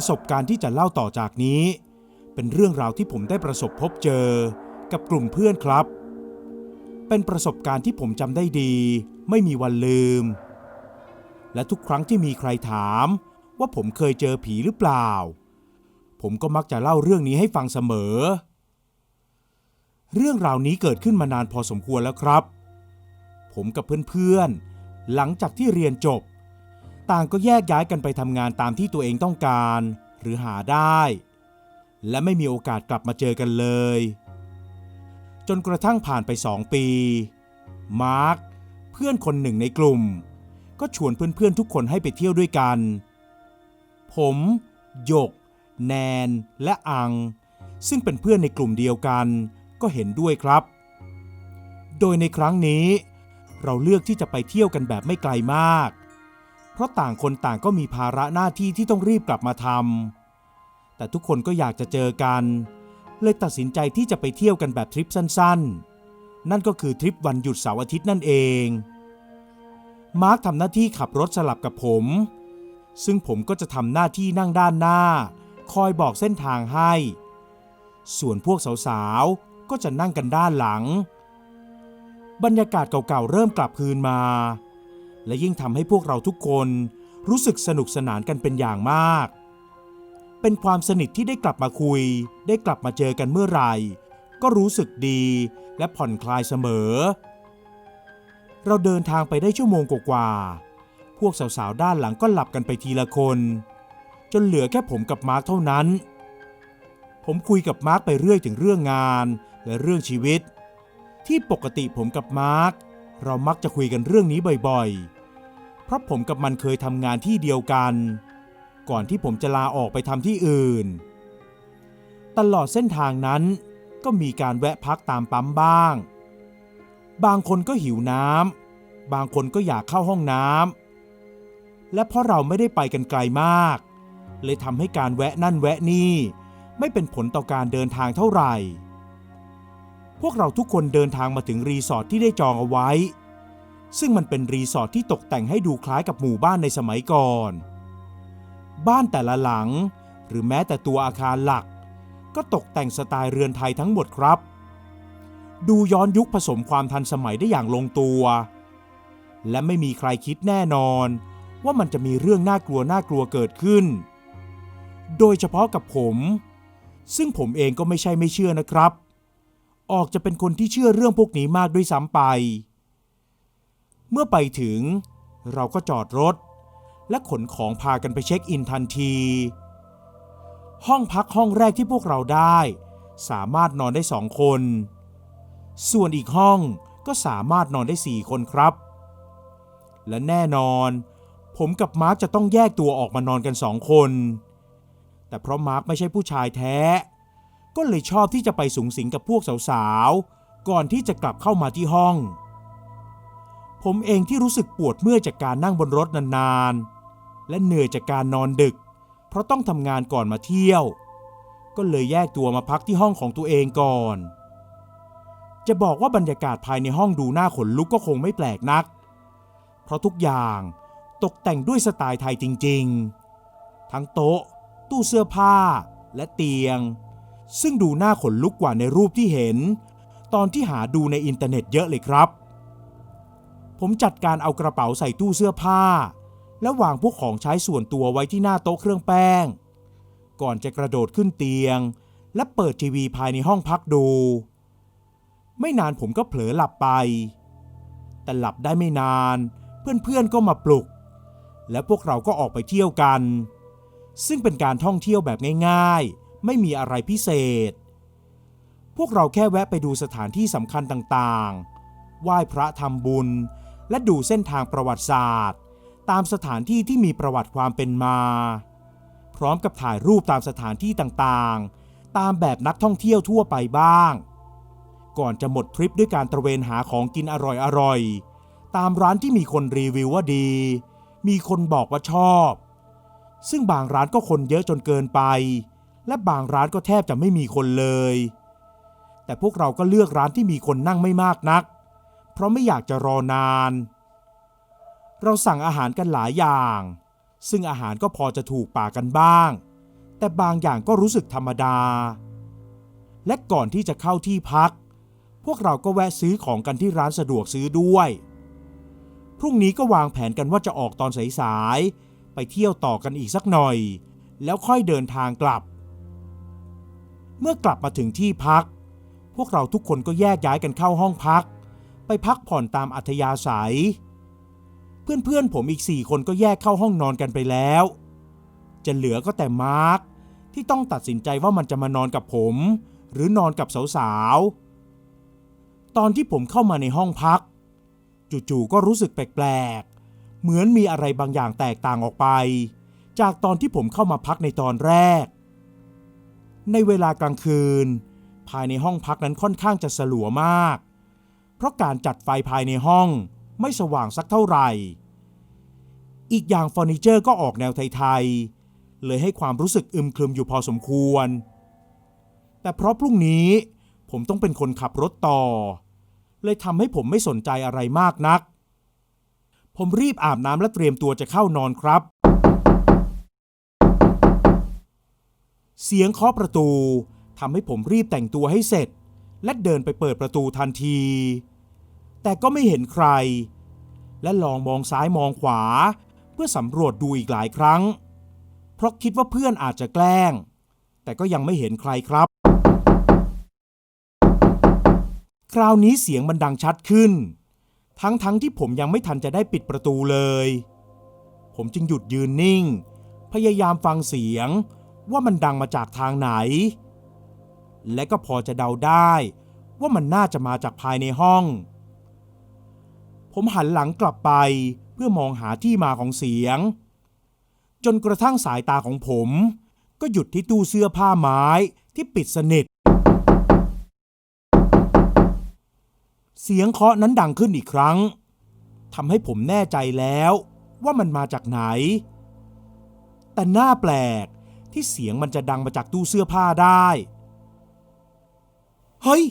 ประสบการณ์ที่จะเล่าต่อจากนี้ เป็นเรื่องราวที่ผมได้ประสบพบเจอ กับกลุ่มเพื่อนครับ เป็นประสบการณ์ที่ผมจำได้ดี ไม่มีวันลืม และทุกครั้งที่มีใครถาม ว่าผมเคยเจอผีหรือเปล่า ผมก็มักจะเล่าเรื่องนี้ให้ฟังเสมอ เรื่องราวนี้เกิดขึ้นมานานพอสมควรแล้วครับ ผมกับเพื่อนๆหลังจากที่เรียนจบ ต่างก็แยกย้ายกันไปทำงานตามที่ตัวเองต้องการ หรือหาได้ และไม่มีโอกาสกลับมาเจอกันเลย จนกระทั่งผ่านไปสองปี มาร์คเพื่อนคนหนึ่งในกลุ่ม ก็ชวนเพื่อนๆทุกคนให้ไปเที่ยวด้วยกัน ผมหยก แนน และอัง ซึ่งเป็นเพื่อนในกลุ่มเดียวกันก็เห็นด้วยครับ โดยในครั้งนี้ เราเลือกที่จะไปเที่ยวกันแบบไม่ไกลมาก ราะต่างคนต่างก็มีภาระหน้าที่ที่ต้องรีบกลับมาทำแต่ทุกคนก็อยากจะเจอกัน เลยตัดสินใจที่จะไปเที่ยวกันแบบทริปสั้นๆ นั่นก็คือทริปวันหยุดเสาร์อาทิตย์นั่นเอง มาร์คทำหน้าที่ขับรถสลับกับผม ซึ่งผมก็จะทำหน้าที่นั่งด้านหน้า คอยบอกเส้นทางให้ ส่วนพวกสาวๆ ก็จะนั่งกันด้านหลัง บรรยากาศเก่าๆ เริ่มกลับคืนมา และยิ่งทำให้พวกเราทุกคนรู้สึกสนุกสนานกันเป็นอย่างมาก เป็นความสนิทที่ได้กลับมาคุย ได้กลับมาเจอกันเมื่อไหร่ ก็รู้สึกดีและผ่อนคลายเสมอ เราเดินทางไปได้ชั่วโมงกว่าๆพวกสาวๆด้านหลังก็หลับกันไปทีละคน จนเหลือแค่ผมกับมาร์คเท่านั้น ผมคุยกับมาร์คไปเรื่อยถึงเรื่องงานและเรื่องชีวิต ที่ปกติผมกับมาร์ค เรามักจะคุยกันเรื่องนี้บ่อยๆ เพราะผมกับมันเคยทำงานที่เดียวกัน ก่อนที่ผมจะลาออกไปทำที่อื่น ตลอดเส้นทางนั้นก็มีการแวะพักตามปั๊มบ้าง บางคนก็หิวน้ำ บางคนก็อยากเข้าห้องน้ำ และเพราะเราไม่ได้ไปกันไกลมาก เลยทำให้การแวะนั่นแวะนี่ ไม่เป็นผลต่อการเดินทางเท่าไหร่ พวกเราทุกคนเดินทางมาถึงรีสอร์ทที่ได้จองเอาไว้ ซึ่งมันเป็นรีสอร์ทที่ตกแต่งให้ดูคล้ายกับหมู่บ้านในสมัยก่อน บ้านแต่ละหลัง หรือแม้แต่ตัวอาคารหลัก ก็ตกแต่งสไตล์เรือนไทยทั้งหมดครับ ดูย้อนยุคผสมความทันสมัยได้อย่างลงตัว และไม่มีใครคิดแน่นอน ว่ามันจะมีเรื่องน่ากลัวน่ากลัวเกิดขึ้น โดยเฉพาะกับผม ซึ่งผมเองก็ไม่ใช่ไม่เชื่อนะครับ ออกจะเป็นคนที่เชื่อเรื่องพวกนี้มากด้วยซ้ำไป เมื่อไปถึง เราก็จอดรถ และขนของพากันไปเช็คอินทันที ห้องพักห้องแรกที่พวกเราได้ สามารถนอนได้สองคน ส่วนอีกห้องก็สามารถนอนได้สี่คนครับ และแน่นอน ผมกับมาร์กจะต้องแยกตัวออกมานอนกันสองคน แต่เพราะมาร์กไม่ใช่ผู้ชายแท้ ก็เลยชอบที่จะไปสูงสิงกับพวกสาวๆ ก่อนที่จะกลับเข้ามาที่ห้อง ผมเองที่รู้สึกปวดเมื่อยจากการนั่งบนรถนานๆ และเหนื่อยจากการนอนดึก เพราะต้องทำงานก่อนมาเที่ยว ก็เลยแยกตัวมาพักที่ห้องของตัวเองก่อน จะบอกว่าบรรยากาศภายในห้องดูน่าขนลุกก็คงไม่แปลกนัก เพราะทุกอย่างตกแต่งด้วยสไตล์ไทยจริง ๆ ทั้งโต๊ะ ตู้เสื้อผ้าและเตียง ซึ่งดูน่าขนลุกกว่าในรูปที่เห็น ตอนที่หาดูในอินเทอร์เน็ตเยอะเลยครับ ผมจัดการเอากระเป๋าใส่ตู้เสื้อผ้า และวางพวกของใช้ส่วนตัวไว้ที่หน้าโต๊ะเครื่องแป้ง ก่อนจะกระโดดขึ้นเตียง และเปิดทีวีภายในห้องพักดู ไม่นานผมก็เผลอหลับไป แต่หลับได้ไม่นาน เพื่อนๆก็มาปลุก และพวกเราก็ออกไปเที่ยวกัน ซึ่งเป็นการท่องเที่ยวแบบง่ายๆ ไม่มีอะไรพิเศษ พวกเราแค่แวะไปดูสถานที่สำคัญต่างๆ ไหว้พระทำบุญ และดูเส้นทางประวัติศาสตร์ ตามสถานที่ที่มีประวัติความเป็นมา พร้อมกับถ่ายรูปตามสถานที่ต่างๆ ตามแบบนักท่องเที่ยวทั่วไปบ้าง ก่อนจะหมดทริปด้วยการตระเวนหาของกินอร่อยๆ ตามร้านที่มีคนรีวิวว่าดี มีคนบอกว่าชอบซึ่งบางร้านก็คนเยอะจนเกินไป และบางร้านก็แทบจะไม่มีคนเลย แต่พวกเราก็เลือกร้านที่มีคนนั่งไม่มากนัก เพราะไม่อยากจะรอนาน เราสั่งอาหารกันหลายอย่าง ซึ่งอาหารก็พอจะถูกปากกันบ้าง แต่บางอย่างก็รู้สึกธรรมดา และก่อนที่จะเข้าที่พัก พวกเราก็แวะซื้อของกันที่ร้านสะดวกซื้อด้วย พรุ่งนี้ก็วางแผนกันว่าจะออกตอนสายๆไปเที่ยวต่อกันอีกสักหน่อย แล้วค่อยเดินทางกลับ เมื่อกลับมาถึงที่พัก พวกเราทุกคนก็แยกย้ายกันเข้าห้องพัก ไปพักผ่อนตามอัธยาศัย เพื่อนๆผมอีกสี่คนก็แยกเข้าห้องนอนกันไปแล้ว จะเหลือก็แต่มาร์คที่ต้องตัดสินใจว่ามันจะมานอนกับผม หรือนอนกับสาวๆ ตอนที่ผมเข้ามาในห้องพัก จู่ๆก็รู้สึกแปลกๆ เหมือนมีอะไรบางอย่างแตกต่างออกไป จากตอนที่ผมเข้ามาพักในตอนแรก ในเวลากลางคืน ภายในห้องพักนั้นค่อนข้างจะสลัวมาก เพราะการจัดไฟภายในห้องไม่สว่างสักเท่าไหร่ อีกอย่างเฟอร์นิเจอร์ก็ออกแนวไทยๆ เลยให้ความรู้สึกอึมครึมอยู่พอสมควร แต่เพราะพรุ่งนี้ผมต้องเป็นคนขับรถต่อ เลยทำให้ผมไม่สนใจอะไรมากนัก ผมรีบอาบน้ำและเตรียมตัวจะเข้านอนครับ เสียงเคาะประตูทำให้ผมรีบแต่งตัวให้เสร็จ และเดินไปเปิดประตูทันที แต่ก็ไม่เห็นใคร และลองมองซ้ายมองขวา เพื่อสำรวจดูอีกหลายครั้ง เพราะคิดว่าเพื่อนอาจจะแกล้ง แต่ก็ยังไม่เห็นใครครับ คราวนี้เสียงมันดังชัดขึ้น ทั้งๆทที่ผมยังไม่ทันจะได้ปิดประตูเลย ผมจึงหยุดยืนนิ่ง พยายามฟังเสียง ว่ามันดังมาจากทางไหน และก็พอจะเดาได้ว่ามันน่าจะมาจากภายในห้อง ผมหันหลังกลับไปเพื่อมองหาที่มาของเสียง จนกระทั่งสายตาของผม ก็หยุดที่ตู้เสื้อผ้าไม้ที่ปิดสนิท เสียงเคาะนั้นดังขึ้นอีกครั้งทำให้ผมแน่ใจแล้วว่ามันมาจากไหน แต่น่าแปลก ที่เสียงมันจะดังมาจากตู้เสื้อผ้าได้ เฮ้ย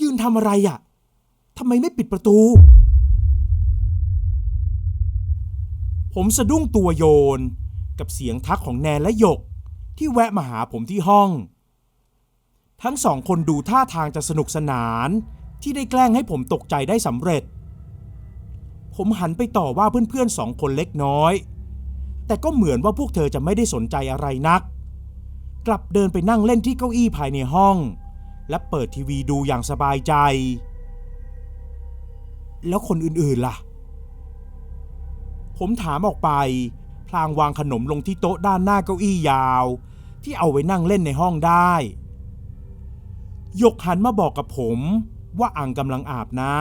ยืนทำอะไรอะ่ะทำไมไม่ปิดประตู ผมสะดุ้งตัวโยน กับเสียงทักของแนนและหยก ที่แวะมาหาผมที่ห้อง ทั้งสองคนดูท่าทางจะสนุกสนานที่ได้แกล้งให้ผมตกใจได้สำเร็จ ผมหันไปต่อว่าเพื่อนๆสองคนเล็กน้อย แต่ก็เหมือนว่าพวกเธอจะไม่ได้สนใจอะไรนัก กลับเดินไปนั่งเล่นที่เก้าอี้ภายในห้อง และเปิดทีวีดูอย่างสบายใจ แล้วคนอื่นๆล่ะ ผมถามออกไป พลางวางขนมลงที่โต๊ะด้านหน้าเก้าอี้ยาว ที่เอาไว้นั่งเล่นในห้องได้ยกหันมาบอกกับผมว่าอังกำลังอาบน้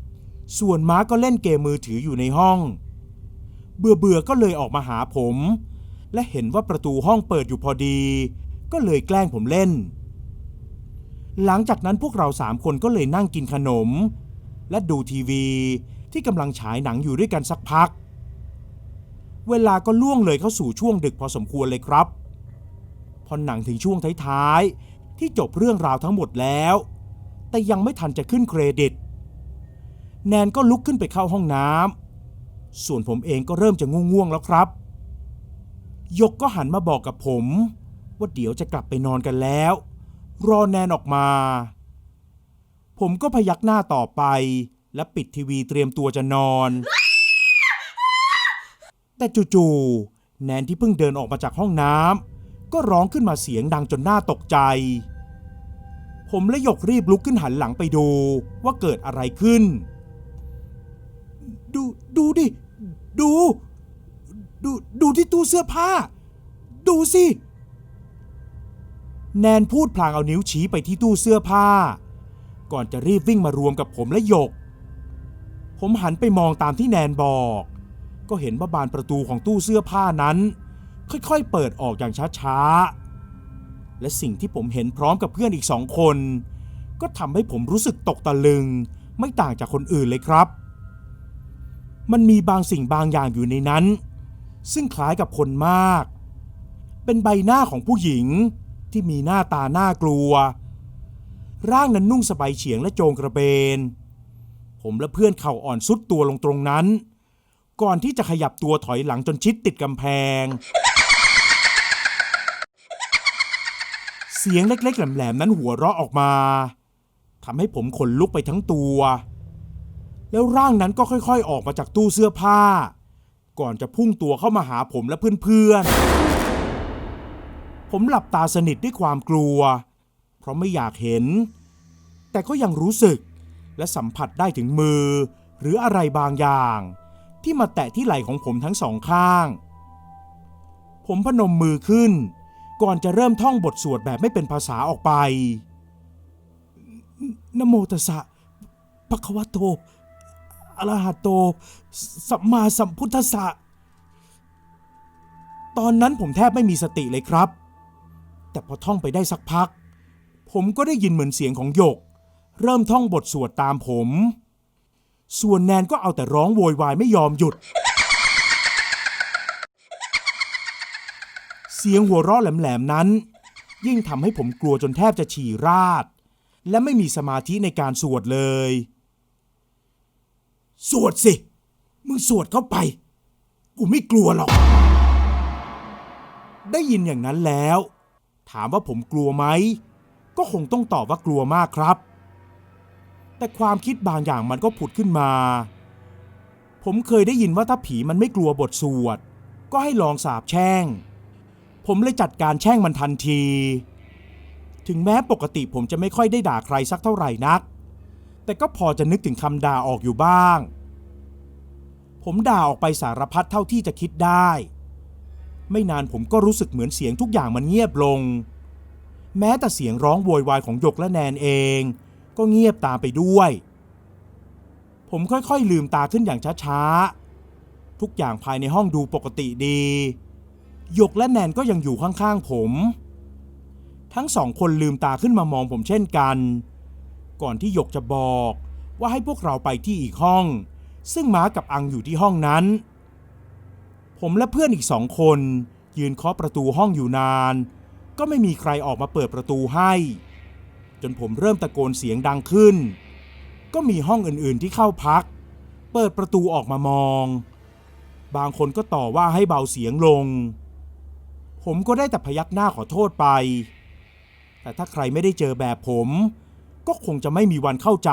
ำส่วนม้าก็เล่นเกมมือถืออยู่ในห้อง เบื่อเบื่อๆก็เลยออกมาหาผม และเห็นว่าประตูห้องเปิดอยู่พอดี ก็เลยแกล้งผมเล่น หลังจากนั้นพวกเราสามคนก็เลยนั่งกินขนม และดูทีวีที่กำลังฉายหนังอยู่ด้วยกันสักพัก เวลาก็ล่วงเลยเข้าสู่ช่วงดึกพอสมควรเลยครับ พอหนังถึงช่วงท้ายๆที่จบเรื่องราวทั้งหมดแล้ว แต่ยังไม่ทันจะขึ้นเครดิต แนนก็ลุกขึ้นไปเข้าห้องน้ำ ส่วนผมเองก็เริ่มจะง่วงๆแล้วครับยกก็หันมาบอกกับผม ว่าเดี๋ยวจะกลับไปนอนกันแล้ว รอแนนออกมา ผมก็พยักหน้าต่อไป และปิดทีวีเตรียมตัวจะนอน แต่จู่ๆแนนที่เพิ่งเดินออกมาจากห้องน้ำก็ร้องขึ้นมาเสียงดังจนหน่าตกใจ ผมและหยกรีบลุกขึ้นหันหลังไปดูว่าเกิดอะไรขึ้น ดูดูดิ ดู ดู ดูที่ตู้เสื้อผ้า ดูสิ แนนพูดพลางเอานิ้วชี้ไปที่ตู้เสื้อผ้า ก่อนจะรีบวิ่งมารวมกับผมและหยก ผมหันไปมองตามที่แนนบอก ก็เห็นว่าบานประตูของตู้เสื้อผ้านั้น ค่อยๆ เปิดออกอย่างช้าๆ และสิ่งที่ผมเห็นพร้อมกับเพื่อนอีกสองคน ก็ทำให้ผมรู้สึกตกตะลึง ไม่ต่างจากคนอื่นเลยครับ มันมีบางสิ่งบางอย่างอยู่ในนั้น ซึ่งคล้ายกับคนมาก เป็นใบหน้าของผู้หญิงที่มีหน้าตาน่ากลัว ร่างนั้นนุ่งสบายเฉียงและโจงกระเบน ผมและเพื่อนเข่าอ่อนสุดตัวลงตรงนั้น ก่อนที่จะขยับตัวถอยหลังจนชิดติดกำแพง เสียงเล็กๆแหลมๆนั้นหัวเราะออกมาทำให้ผมขนลุกไปทั้งตัว แล้วร่างนั้นก็ค่อยๆ ออกมาจากตู้เสื้อผ้า ก่อนจะพุ่งตัวเข้ามาหาผมและเพื่อนๆ ผมหลับตาสนิทด้วยความกลัว เพราะไม่อยากเห็น แต่ก็ยังรู้สึกและสัมผัสได้ถึงมือ หรืออะไรบางอย่าง ที่มาแตะที่ไหล่ของผมทั้งสองข้าง ผมพนมมือขึ้น ก่อนจะเริ่มท่องบทสวดแบบไม่เป็นภาษาออกไปนโมตัสสะภะคะวะโต อระหะโต สัมมาสัมพุทธะตอนนั้นผมแทบไม่มีสติเลยครับ แต่พอท่องไปได้สักพัก ผมก็ได้ยินเหมือนเสียงของหยก เริ่มท่องบทสวดตามผม ส่วนแนนก็เอาแต่ร้องโวยวายไม่ยอมหยุด เสียงหัวเราะแหลมๆนั้น ยิ่งทำให้ผมกลัวจนแทบจะฉี่ราด และไม่มีสมาธิในการสวดเลย สวดสิ มึงสวดเข้าไป กูไม่กลัวหรอก ได้ยินอย่างนั้นแล้ว ถามว่าผมกลัวไหม ก็คงต้องตอบว่ากลัวมากครับ แต่ความคิดบางอย่างมันก็ผุดขึ้นมา ผมเคยได้ยินว่าถ้าผีมันไม่กลัวบทสวด ก็ให้ลองสาบแช่ง ผมเลยจัดการแช่งมันทันที ถึงแม้ปกติผมจะไม่ค่อยได้ด่าใครสักเท่าไหร่นัก แต่ก็พอจะนึกถึงคำด่าออกอยู่บ้าง ผมด่าออกไปสารพัดเท่าที่จะคิดได้ ไม่นานผมก็รู้สึกเหมือนเสียงทุกอย่างมันเงียบลง แม้แต่เสียงร้องโวยวายของหยกและแนนเอง ก็เงียบตามไปด้วย ผมค่อยๆลืมตาขึ้นอย่างช้าๆ ทุกอย่างภายในห้องดูปกติดี หยกและแนนก็ยังอยู่ข้างๆผม ทั้งสองคนลืมตาขึ้นมามองผมเช่นกัน ก่อนที่หยกจะบอก ว่าให้พวกเราไปที่อีกห้อง ซึ่งม้ากับอังอยู่ที่ห้องนั้น ผมและเพื่อนอีกสองคน ยืนเคาะประตูห้องอยู่นาน ก็ไม่มีใครออกมาเปิดประตูให้ จนผมเริ่มตะโกนเสียงดังขึ้น ก็มีห้องอื่นๆที่เข้าพัก เปิดประตูออกมามอง บางคนก็ต่อว่าให้เบาเสียงลง ผมก็ได้แต่พยักหน้าขอโทษไปแต่ถ้าใครไม่ได้เจอแบบผม ก็คงจะไม่มีวันเข้าใจ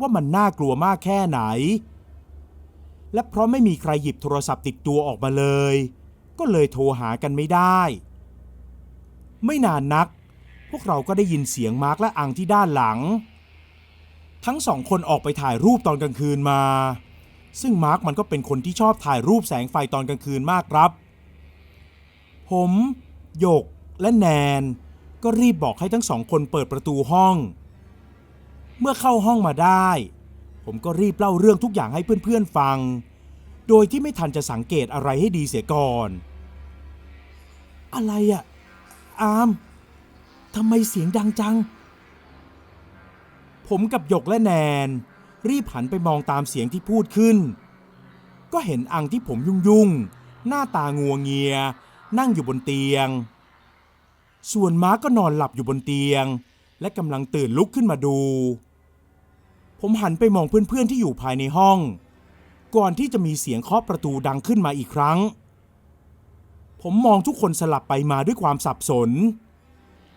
ว่ามันน่ากลัวมากแค่ไหน และเพราะไม่มีใครหยิบโทรศัพท์ติดตัวออกมาเลย ก็เลยโทรหากันไม่ได้ ไม่นานนัก พวกเราก็ได้ยินเสียงมาร์กและอังที่ด้านหลัง ทั้งสองคนออกไปถ่ายรูปตอนกลางคืนมา ซึ่งมาร์กมันก็เป็นคนที่ชอบถ่ายรูปแสงไฟตอนกลางคืนมากครับ ผมหยกและแนนก็รีบบอกให้ทั้งสองคนเปิดประตูห้อง เมื่อเข้าห้องมาได้ ผมก็รีบเล่าเรื่องทุกอย่างให้เพื่อนๆฟัง โดยที่ไม่ทันจะสังเกตอะไรให้ดีเสียก่อน อะไรอะอามทำไมเสียงดังจัง ผมกับหยกและแนน รีบหันไปมองตามเสียงที่พูดขึ้น ก็เห็นอังที่ผมยุ่งๆ หน้าตางัวเงีย นั่งอยู่บนเตียง ส่วนม้าก็นอนหลับอยู่บนเตียง และกำลังตื่นลุกขึ้นมาดู ผมหันไปมองเพื่อนๆที่อยู่ภายในห้อง ก่อนที่จะมีเสียงเคาะประตูดังขึ้นมาอีกครั้ง ผมมองทุกคนสลับไปมาด้วยความสับสน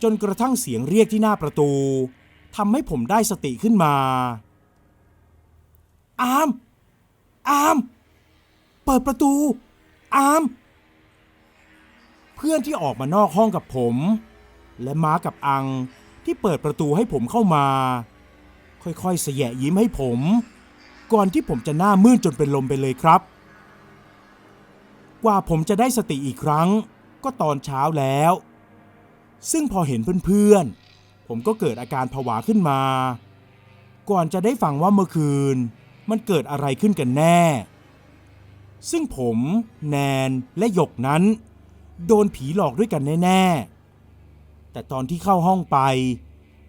จนกระทั่งเสียงเรียกที่หน้าประตูทำให้ผมได้สติขึ้นมา อาม อาม เปิดประตู อาม เพื่อนที่ออกมานอกห้องกับผม และม้ากับอังที่เปิดประตูให้ผมเข้ามา ค่อยๆเสยยิ้มให้ผม ก่อนที่ผมจะหน้ามืดจนเป็นลมไปเลยครับ กว่าผมจะได้สติอีกครั้ง ก็ตอนเช้าแล้ว ซึ่งพอเห็นเพื่อนๆ ผมก็เกิดอาการผวาขึ้นมา ก่อนจะได้ฟังว่าเมื่อคืน มันเกิดอะไรขึ้นกันแน่ ซึ่งผมแนนและหยกนั้น โดนผีหลอกด้วยกันแน่ๆแต่ตอนที่เข้าห้องไป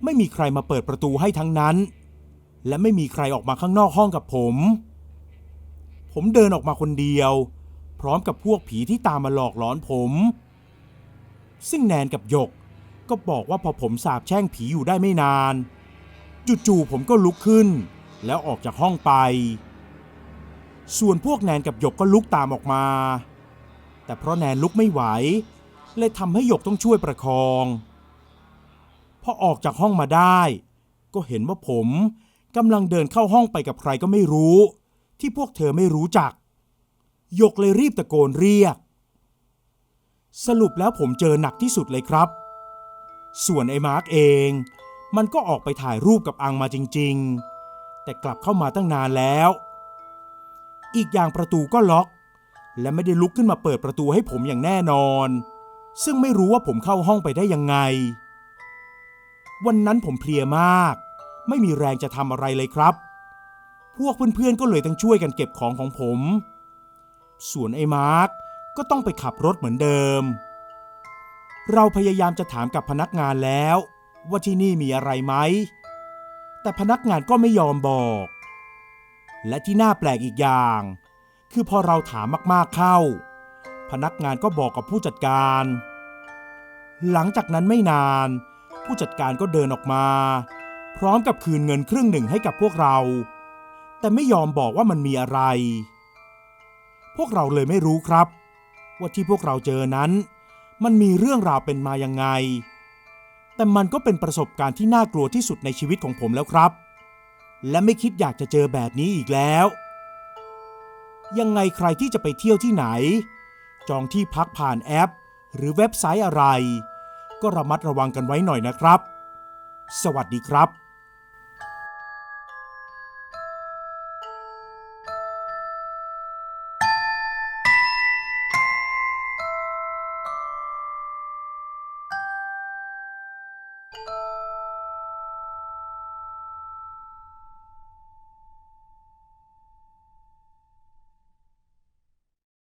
ไม่มีใครมาเปิดประตูให้ทั้งนั้น และไม่มีใครออกมาข้างนอกห้องกับผม ผมเดินออกมาคนเดียว พร้อมกับพวกผีที่ตามมาหลอกหลอนผม ซึ่งแนนกับหยกก็บอกว่าพอผมสาบแช่งผีอยู่ได้ไม่นาน จู่ๆผมก็ลุกขึ้น แล้วออกจากห้องไป ส่วนพวกแนนกับหยกก็ลุกตามออกมา แต่เพราะแนนลุกไม่ไหว เลยทำให้หยกต้องช่วยประคอง พอออกจากห้องมาได้ ก็เห็นว่าผม กำลังเดินเข้าห้องไปกับใครก็ไม่รู้ ที่พวกเธอไม่รู้จัก หยกเลยรีบตะโกนเรียก สรุปแล้วผมเจอหนักที่สุดเลยครับ ส่วนไอ้มาร์กเอง มันก็ออกไปถ่ายรูปกับอังมาจริง ๆ แต่กลับเข้ามาตั้งนานแล้ว อีกอย่างประตูก็ล็อก และไม่ได้ลุกขึ้นมาเปิดประตูให้ผมอย่างแน่นอน ซึ่งไม่รู้ว่าผมเข้าห้องไปได้ยังไง วันนั้นผมเพลียมาก ไม่มีแรงจะทำอะไรเลยครับ พวกเพื่อนๆก็เลยต้องช่วยกันเก็บของของผม ส่วนไอ้มาร์กก็ต้องไปขับรถเหมือนเดิม เราพยายามจะถามกับพนักงานแล้ว ว่าที่นี่มีอะไรไหม แต่พนักงานก็ไม่ยอมบอก และที่น่าแปลกอีกอย่าง คือพอเราถามมากๆเข้า พนักงานก็บอกกับผู้จัดการ หลังจากนั้นไม่นาน ผู้จัดการก็เดินออกมา พร้อมกับคืนเงินครึ่งหนึ่งให้กับพวกเรา แต่ไม่ยอมบอกว่ามันมีอะไร พวกเราเลยไม่รู้ครับ ว่าที่พวกเราเจอนั้น มันมีเรื่องราวเป็นมายังไง แต่มันก็เป็นประสบการณ์ที่น่ากลัวที่สุดในชีวิตของผมแล้วครับ และไม่คิดอยากจะเจอแบบนี้อีกแล้ว ยังไงใครที่จะไปเที่ยวที่ไหน จองที่พักผ่านแอป หรือเว็บไซต์อะไร ก็ระมัดระวังกันไว้หน่อยนะครับสวัสดีครับ